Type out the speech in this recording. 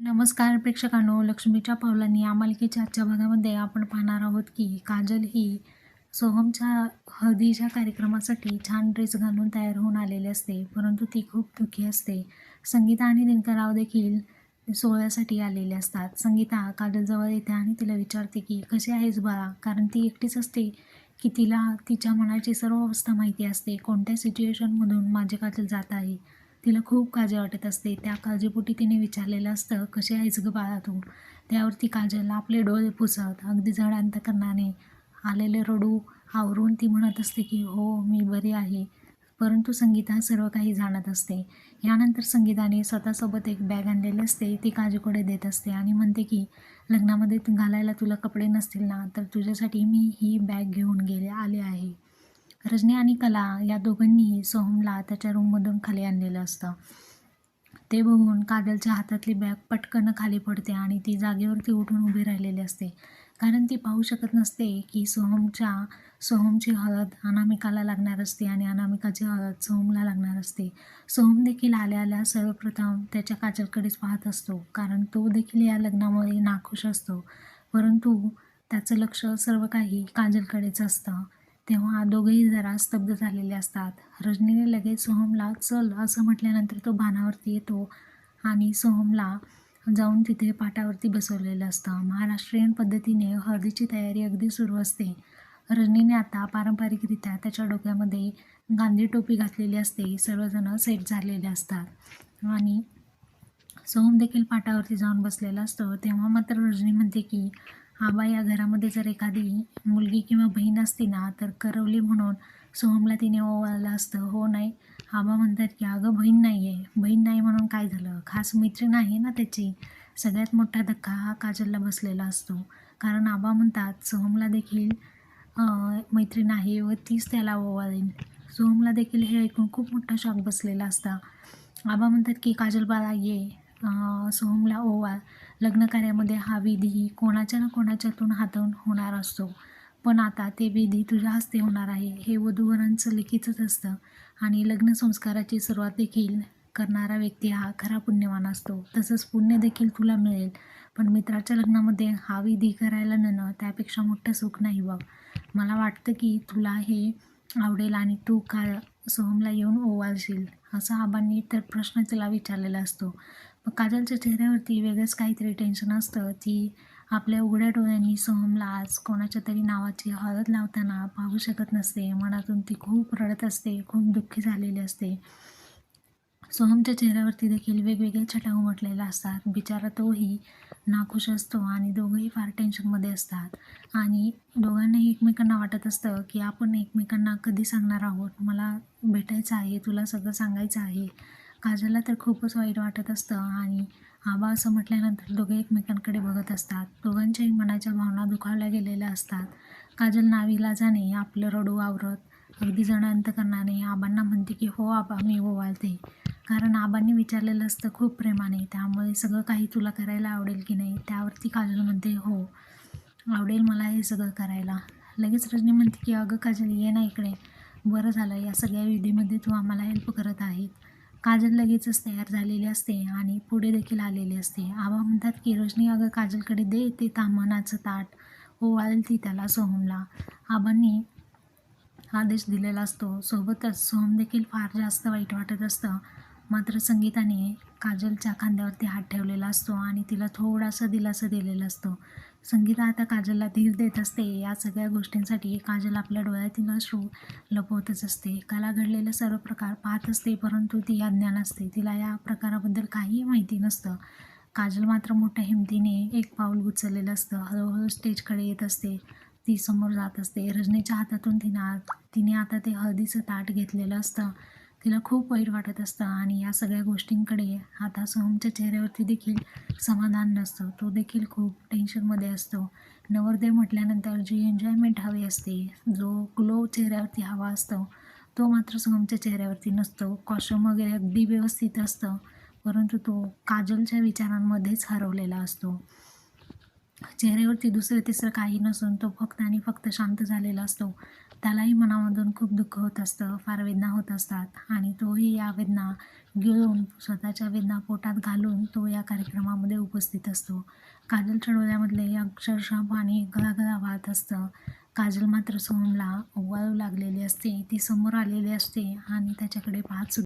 नमस्कार प्रेक्षकांनो लक्ष्मीच्या पावलांनी या मालिकेच्या आजच्या भागामध्ये आपण पाहणार आहोत की काजल ही सोहमच्या हळदीच्या कार्यक्रमासाठी छान ड्रेस घालून तयार होऊन आलेली असते परंतु ती खूप दुःखी असते. संगीता आणि दिनकराव देखील सोहळ्यासाठी आलेले असतात. संगीता काजलजवळ येते आणि तिला विचारते की कशी आहेस बाळा? कारण ती एकटीच असते. की तिला तिच्या मनाची सर्व अवस्था माहिती असते. कोणत्या सिच्युएशनमधून माझे काजल जात आहे? तिला खूप काळजी वाटत असते. त्या काळजीपोटी तिने विचारलेलं असतं कसे आहेस ग बाळा तू? त्यावरती काजलला आपले डोळे पुसत अगदी जड अंतकरणाने आलेले रडू आवरून ती म्हणत असते की हो मी बरी आहे. परंतु संगीता सर्व काही जाणत असते. यानंतर संगीताने स्वतःसोबत एक बॅग आणलेली असते ती काजूकडे देत असते आणि म्हणते की लग्नामध्ये तू घालायला तुला कपडे नसतील ना तर तुझ्यासाठी मी ही बॅग घेऊन गेले आले आहे. रजनी आणि कला या दोघांनीही सोहमला त्याच्या रूममधून खाली आणलेलं असतं. ते बघून काजलच्या हातातली बॅग पटकन खाली पडते आणि ती जागेवरती उठून उभी राहिलेली असते. कारण ती पाहू शकत नसते की सोहमच्या सोहमची हळद अनामिकाला लागणार असते आणि अनामिकाची हळद सोहमला लागणार असते. सोहम देखील आल्या आल्या सर्वप्रथम त्याच्या काजलकडेच पाहत असतो कारण तो देखील या लग्नामुळे नाखुश असतो. परंतु त्याचं लक्ष सर्व काही काजलकडेच असतं. तेव्हा दोघेही जरा स्तब्ध झालेले असतात. रजनीने लगेच सोहमला चल असं म्हटल्यानंतर तो भानावरती येतो आणि सोहमला जाऊन तिथे पाटावरती बसवलेलं असतं. महाराष्ट्रीयन पद्धतीने हळदीची तयारी अगदी सुरू असते. रजनीने आता पारंपरिकरित्या त्याच्या डोक्यामध्ये गांधी टोपी घातलेली असते. सर्वजण सेट झालेले असतात. आणि सोहम देखील पाटावरती जाऊन बसलेला असतो. तेव्हा मात्र रजनी म्हणते की आबा या घरामध्ये जर एखादी मुलगी किंवा बहीण असती ना तर करवली म्हणून सोहमला तिने ओवाळलं असतं. हो नाही. आबा म्हणतात की अगं बहीण नाही आहे बहीण नाही म्हणून काय झालं? खास मैत्रीण आहे ना त्याची. सगळ्यात मोठा धक्का हा काजलला बसलेला असतो. कारण आबा म्हणतात सोहमला देखील मैत्रीण आहे व तीच त्याला ओवाळेन सोहमला देखील हे ऐकून खूप मोठा शॉक बसलेला असता. आबा म्हणतात की काजल बाळा ये. सोहमला ओवा लग्न कार्यामध्ये हा विधी कोणाच्या ना कोणाच्यातून हाताळून होणार असतो. पण आता ते विधी तुझ्या हस्ते होणार आहे हे वधूवरांचं लिखितच असतं. आणि लग्न संस्काराची सुरुवात देखील करणारा व्यक्ती हा खरा पुण्यवान असतो. तसंच पुण्य देखील तुला मिळेल. पण मित्राच्या लग्नामध्ये हा विधी करायला नेणं त्यापेक्षा मोठं सुख नाही बघ. मला वाटतं की तुला हे आवडेल आणि तू का सोहमला येऊन ओवाळशील असं आबांनी तर प्रश्न तिला विचारलेला असतो. मग काजलच्या चेहऱ्यावरती वेगळंच काहीतरी टेन्शन असतं. ती आपल्या उघड्या डोळ्यांनी सोहमला आज कोणाच्या तरी नावाची हळद लावताना पाहू शकत नसते. मनातून ती खूप रडत असते खूप दुःखी झालेली असते. सोहमच्या चेहऱ्यावरती देखील वेगवेगळे छटा उमटलेल्या असतात. बिचारा तोही नाखुश असतो आणि दोघंही फार टेन्शनमध्ये असतात. आणि दोघांनाही एकमेकांना वाटत असतं की आपण एकमेकांना कधी सांगणार आहोत? मला भेटायचं आहे तुला सगळं सांगायचं आहे. काजलला तर खूपच वाईट वाटत असतं आणि आबा असं म्हटल्यानंतर दोघे एकमेकांकडे बघत असतात. दोघांच्याही मनाच्या भावना दुखावल्या गेलेल्या असतात. काजल नावीला जाणे आपलं रडू आवरत अगदी जण अंतकरणाने आबांना म्हणते की हो आबा मी ओवाळते. कारण आबांनी विचारलेलं असतं खूप प्रेमाने त्यामुळे सगळं काही तुला करायला आवडेल की नाही? त्यावरती काजल म्हणते हो आवडेल मला हे सगळं करायला. लगेच रजनी म्हणते की अगं काजल ये ना इकडे. बरं झालं या सगळ्या विधीमध्ये तू आम्हाला हेल्प करत आहेत काजल लगेचच तयार झालेली असते आणि पुढे देखील आलेली असते. आबा म्हणतात की रोशनी अगं काजलकडे दे ते तामनाचं ताट. हो, ओवाळेल ती त्याला सोहमला. आबांनी आदेश दिलेला असतो. सोबतच सोहम देखील फार जास्त वाईट वाटत असतं. मात्र संगीताने काजलच्या खांद्यावरती हात ठेवलेला असतो आणि तिला थोडासा दिलासा दिलेला असतो. संगीता आता काजलला धीर देत असते. या सगळ्या गोष्टींसाठी काजल आपल्या डोळ्यातील अश्रू लपवतच असते. कला घडलेले सर्व प्रकार पाहत असते परंतु ती अज्ञान असते. तिला या प्रकाराबद्दल काहीही माहिती नसतं. काजल मात्र मोठ्या हिमतीने एक पाऊल उचललेलं असतं. हळूहळू स्टेजकडे येत असते. ती समोर जात असते. रजनीच्या हातातून तिनं तिने आता ते हळदीचं ताट घेतलेलं असतं. तिला खूप वाईट वाटत असतं आणि या सगळ्या गोष्टींकडे आता सोहमच्या चेहऱ्यावरती देखील समाधान नसतं. तो देखील खूप टेन्शनमध्ये असतो. नवरदेव म्हटल्यानंतर जी एन्जॉयमेंट हवी असते जो ग्लो चेहऱ्यावरती हवा असतो तो मात्र सोहमच्या चेहऱ्यावरती नसतो. कॉस्ट्युम वगैरे अगदी व्यवस्थित असतं परंतु तो काजलच्या विचारांमध्येच हरवलेला असतो. चेहऱ्यावरती दुसरं तिसरं काही नसून तो फक्त आणि फक्त शांत झालेला असतो. त्यालाही मनामधून खूप दुःख होत असतं फार वेदना होत असतात. आणि तोही या वेदना गिळून स्वतःच्या वेदना पोटात घालून तो या कार्यक्रमामध्ये उपस्थित असतो. काजलच्या डोळ्यामधले अक्षरशः पाणी गळागळा वाहत असतं. काजल मात्र सोहमला ओवाळू लागलेली असते ती समोर आलेली असते आणि त्याच्याकडे पाहत सुद्धा